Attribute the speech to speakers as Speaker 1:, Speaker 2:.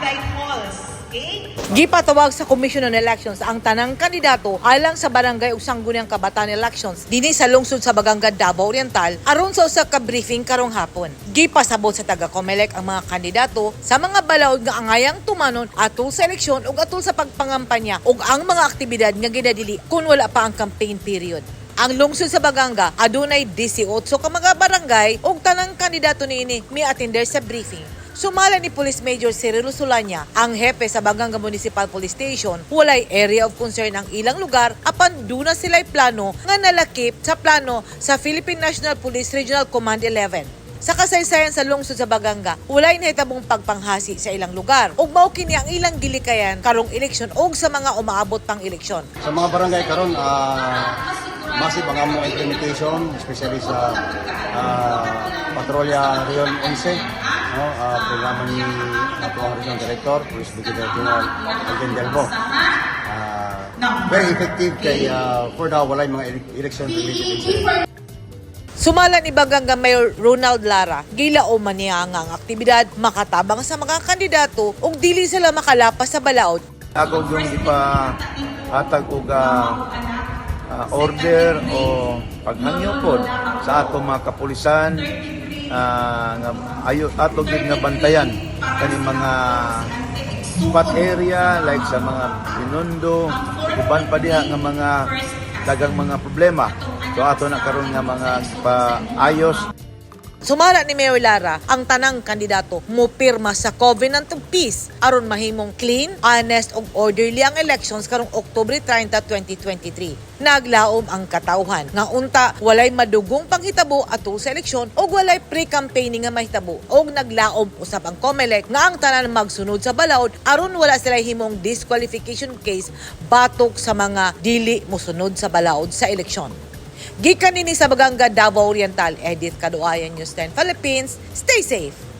Speaker 1: barangay halls. Okay?
Speaker 2: Gipatawag sa Commission on Elections ang tanang kandidato alang sa barangay ug sangguniang kabataan elections dinhi sa lungsod sa Baganga Davao Oriental aron sa usa ka briefing karong hapon. Gipasabot sa taga Comelec ang mga kandidato sa mga balaod nga angayang tumanon atol sa eleksyon ug atol sa pagpangampanya ug ang mga aktibidad nga ginadili kung wala pa ang campaign period. Ang lungsod sa Baganga adunay 18 ka mga barangay ug tanang kandidato niini mi attender sa briefing. Sumala ni Police Major Cirilo Sulanya, ang hepe sa Baganga Municipal Police Station, walay area of concern ang ilang lugar apan duna sila'y plano nga nalakip sa plano sa Philippine National Police Regional Command 11. Sa kasaysayan sa lungsod sa Baganga, walay nahitabong pagpanghasi sa ilang lugar. Ug mao kini ang ilang gilikayan karong eleksyon ug sa mga umaabot pang eleksyon.
Speaker 3: Sa mga barangay karon ah massive ang among implementation especially sa ah, Patrolya Rion 11 no ah, programa ni ato Regional Director Police Brigadier General Alvin Delbo. Ah, very effective kay ah, for now walay mga ele- election related incident
Speaker 2: Sumala ni Baganga Mayor Ronald Lara, gilao man niya nga ang aktibidad makatabang sa mga kandidato ug dili sila makalapas sa balaod.
Speaker 4: Ako yung ipa hatag og ah, ah, order o paghangyo pod sa ato mga kapulisan ah, nga ayo ato gid nga bantayan. Kani mga spot area like sa mga pinundo uban pa diha nga mga dagang mga problema. So ato na karon nga mga paayos
Speaker 2: Sumala ni Mayor Lara ang tanang kandidato mupirma sa Covenant of Peace aron mahimong clean, honest ug orderly ang elections karong Oktubre 30, 2023. Naglaom ang katawhan nga unta walay madugong panghitabo atol sa eleksyon ug walay pre-campaigning nga mahitabo ug naglaom usab ang COMELEC nga ang tanan magsunod sa balaod aron wala sila himong disqualification case batok sa mga dili mosunod sa balaod sa eleksyon. Gikan nini sa Baganga, Davao Oriental, Edith Kaduayan, News 10 Philippines. Stay safe!